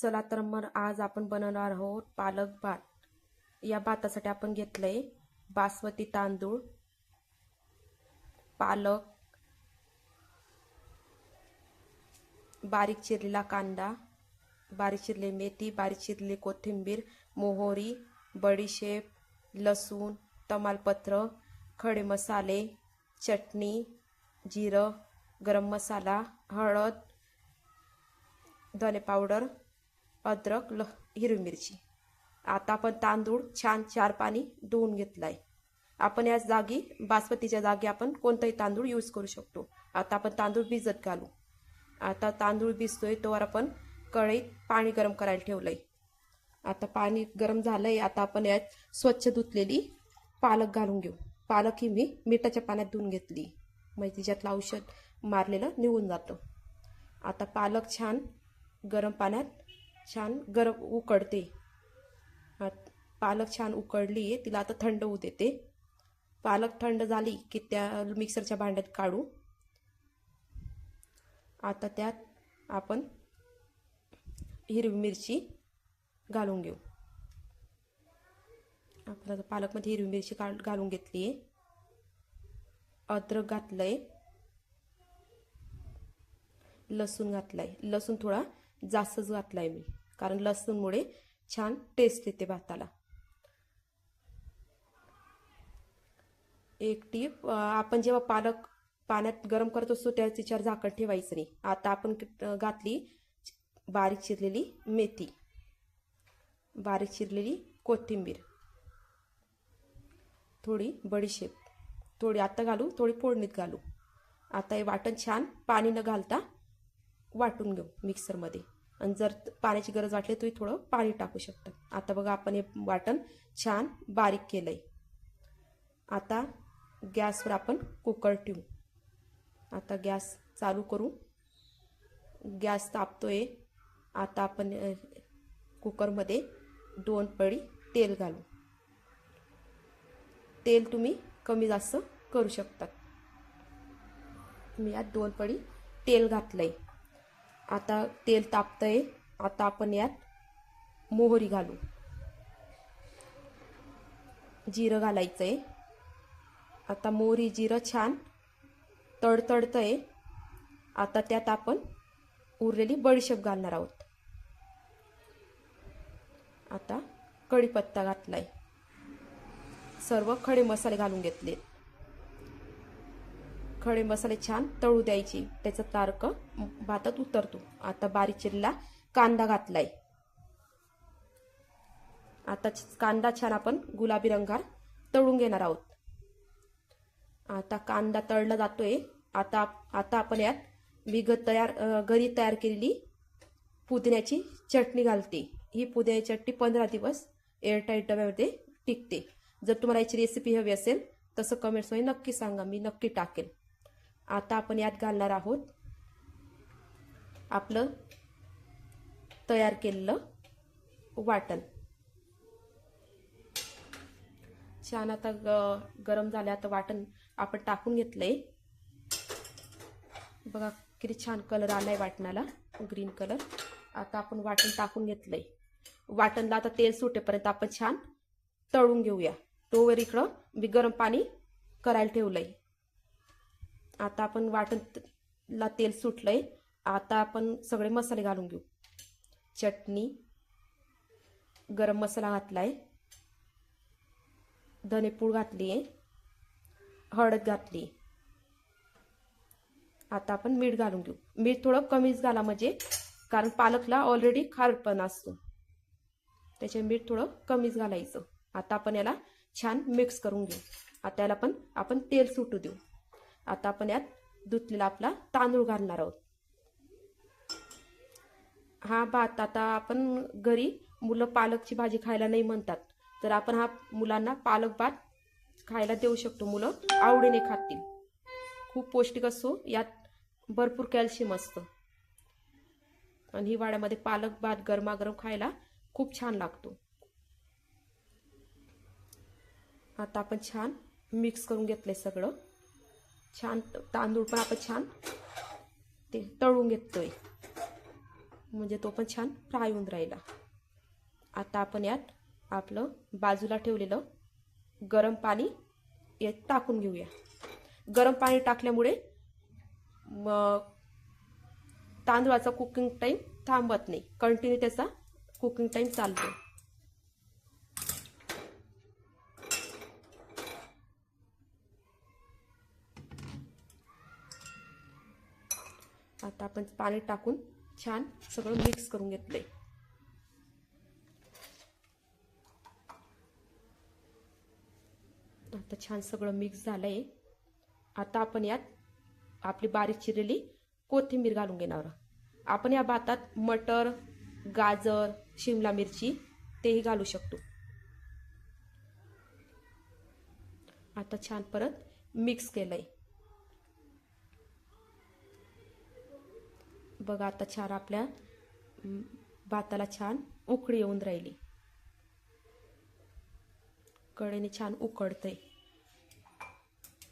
चला तर मग आज आपण बनवणार आहोत पालक भात. या भातासाठी आपण घेतलंय बासमती तांदूळ पालक बारीक चिरलेला कांदा बारीक चिरलेली मेथी बारीक चिरली कोथिंबीर मोहरी बडीशेप लसूण तमालपत्र खडे मसाले चटणी जिरं गरम मसाला हळद धने पावडर अद्रक ल हिरवी मिरची. आता आपण तांदूळ छान चार पाणी धुवून घेतलाय. आपण याच जागी बासमतीच्या जागी आपण कोणताही तांदूळ यूज करू शकतो. आता आपण तांदूळ भिजत घालू. आता तांदूळ भिजतोय तोवर आपण कढईत पाणी गरम करायला ठेवलंय. आता पाणी गरम झालंय आता आपण यात स्वच्छ धुतलेली पालक घालून घेऊ. पालक ही मी मिठाच्या पाण्यात धुवून घेतली. म्हणजे तिच्यातलं औषध मारलेलं निघून जातं. आता पालक छान गरम पाण्यात छान गरम उकडते. पालक छान उकडली आहे तिला आता थंड होऊ देते. पालक थंड झाली की त्या मिक्सरच्या भांड्यात काढू. आता त्यात आपण हिरवी मिरची घालून घेऊ. आपण आता पालकमध्ये हिरवी मिरची काढ घालून घेतली आहे अद्रक घातलंय. लसूण घातलाय. लसूण थोडा जास्तच घातलाय मी. कारण लसूणमुळे छान टेस्ट येते भाताला. एक टीप आपण जेव्हा पालक पाण्यात गरम करत असतो त्या तिच्यावर झाकण ठेवायचं नाही. आता आपण घातली बारीक चिरलेली मेथी बारीक चिरलेली कोथिंबीर. थोडी बडीशेप थोडी आता घालू थोडी फोडणीत घालू. आता हे वाटण छान पाणी न घालता वाटून घेऊ मिक्सरमध्ये. आणि जर पाण्याची गरज वाटली तुम्ही थोडं पाणी टाकू शकता आता बघा आपण हे वाटण छान बारीक केलंय. आता गॅसवर आपण कुकर ठेवू. आता गॅस चालू करू. गॅस तापतोय. आता आपण कुकरमध्ये दोन पळी तेल घालू. तेल तुम्ही कमी जास्त करू शकतात. मी यात दोन पळी तेल घातलंय. आता तेल तापतंय. आता आपण यात मोहरी घालू. जिरं घालायचं आहे आता मोहरी जिरं छान तडतडतं आहे आता त्यात आपण उरलेली बडीशेप घालणार आहोत. आता कढीपत्ता घातलाय. सर्व खडे मसाले घालून घेतलेत. खडे मसाले छान तळू द्यायची. त्याचा तारक भातात उतरतो. आता बारीक चिरला कांदा घातलाय. आता छ- कांदा छान आपण गुलाबी रंगात तळून घेणार आहोत. आता कांदा तळला जातोय. आता आता आपण यात मी ग तयार घरी तयार केलेली पुदिन्याची चटणी घालते. ही पुदिन्याची चटणी पंधरा दिवस एअरटाईट डब्यामध्ये टिकते. जर तुम्हाला याची रेसिपी हवी असेल तसं कमेंट्समध्ये नक्की सांगा. मी नक्की टाकेल आता आपण यात घालणार आहोत आपलं तयार केलेलं वाटण. छान आता ग गरम झालं आता वाटण आपण टाकून घेतलंय. बघा किती छान कलर आलाय वाटणाला ग्रीन कलर आता आपण वाटण टाकून घेतलंय. वाटणला आता तेल सुटेपर्यंत आपण छान तळून घेऊया. तोवर इकडं मी गरम पाणी करायला ठेवलंय. आता आपण वाटण ला तेल सुटलंय. आता आपण सगळे मसाले घालून घेऊ. चटणी गरम मसाला घातलाय. धनेपूळ घातली आहे हळद घातली आता आपण मीठ घालून घेऊ. मीठ थोडं कमीच घाला म्हणजे कारण पालकला ऑलरेडी खारटपणा असतो. त्याचे मीठ थोडं कमीच घालायचं. आता आपण याला छान मिक्स करून घेऊ. आता याला पण आपण तेल सुटू देऊ. आता आपण यात धुतलेला आपला तांदूळ घालणार आहोत. हा भात आता आपण घरी मुलं पालकची भाजी खायला नाही म्हणतात. तर आपण हा मुलांना पालक भात खायला देऊ शकतो. मुलं आवडीने खातील. खूप पौष्टिक असतो यात भरपूर कॅल्शियम असतं. आणि हिवाळ्यामध्ये पालक भात गरमागरम खायला खूप छान लागतो. आता आपण छान मिक्स करून घेतलंय सगळं. छान तांदूळ पण आपण छान ते तळून घेतोय. म्हणजे तो पण छान फ्राय होऊन राहिला. आता आपण यात आपलं बाजूला ठेवलेलं गरम पाणी यात टाकून घेऊया. गरम पाणी टाकल्यामुळे मग तांदूळाचा कुकिंग टाईम थांबत नाही. कंटिन्यू त्याचा कुकिंग टाईम चालतो आता आपण पाणी टाकून छान सगळं मिक्स करून घेतलंय. आता छान सगळं मिक्स झालंय. आता आपण यात आपली बारीक चिरलेली कोथिंबीर घालून घेणार आपण या भातात मटर गाजर शिमला मिरची तेही घालू शकतो. आता छान परत मिक्स केलंय. बघा आता छान आपल्या भाताला छान उकळी येऊन राहिली. कडेने छान उकडतंय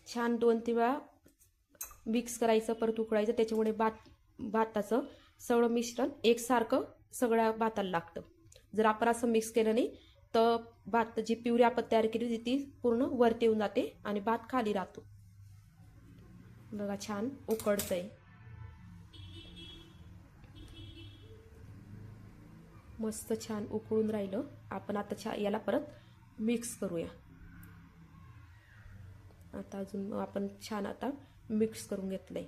छान दोन तीन वेळा मिक्स करायचं परत उकळायचं. त्याच्यामुळे भात भाताचं सगळं मिश्रण एकसारखं सगळ्या भाताला लागतं. जर आपण असं मिक्स केलं नाही तर भात जी पिवरी आपण तयार केली होती ती पूर्ण वरती येऊन जाते आणि भात खाली राहतो. बघा छान उकडतंय मस्त छान उकळून राहिलं. आपण आता छा याला परत मिक्स करूया. आता अजून आपण छान आता मिक्स करून घेतलंय.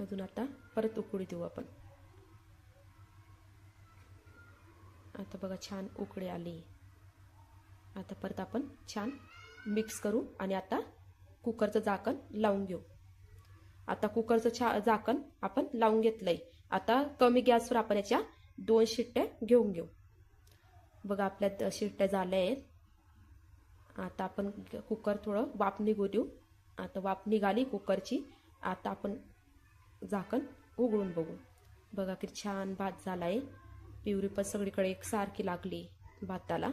अजून आता परत उकळी देऊ आपण. आता बघा छान उकळी आली. आता परत आपण छान मिक्स करू आणि आता कुकरचं झाकण लावून घेऊ. आता कुकरचं छा झाकण आपण लावून घेतलंय. आता कमी गॅसवर आपण याच्या दोन शिट्ट्या घेऊन घेऊ. बघा आपल्या द- शिट्ट्या झाल्या आहेत. आता आपण कुकर थोडं वाफ निघू देऊ. आता वाफ निघाली कुकरची. आता आपण झाकण उघडून बघू. बघा किती छान भात झाला आहे पिवरी पण सगळीकडे एकसारखी लागली भाताला.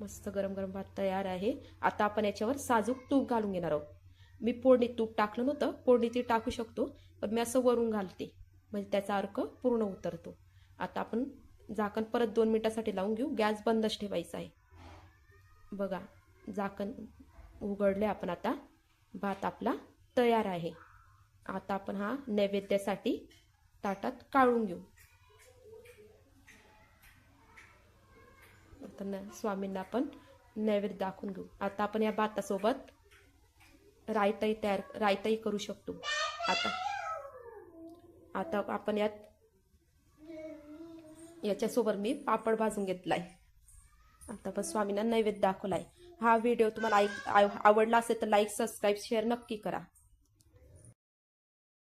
मस्त गरम गरम भात तयार आहे. आता आपण याच्यावर साजूक तूप घालून घेणार आहोत. मी फोडणीत तूप टाकलं नव्हतं. फोडणीत ते टाकू शकतो पण मी असं वरून घालते. म्हणजे त्याचा अर्क पूर्ण उतरतो. आता आपण झाकण परत दोन मिनिटासाठी लावून घेऊ. गॅस बंदच ठेवायचा आहे. बघा झाकण उघडले आपण आता. भात आपला तयार आहे. आता आपण हा नैवेद्यासाठी ताटात काढून घेऊ. आता स्वामींना आपण नैवेद्य दाखवून घेऊ. आता आपण या भातासोबत रायताही तयार रायताही करू शकतो. आता आता आपण यात याच्यासोबत मी पापड भाजून घेतलाय. आता पण स्वामींना नैवेद्य दाखवलाय. हा व्हिडिओ तुम्हाला ऐक आवडला असेल तर लाईक सबस्क्राईब शेअर नक्की करा.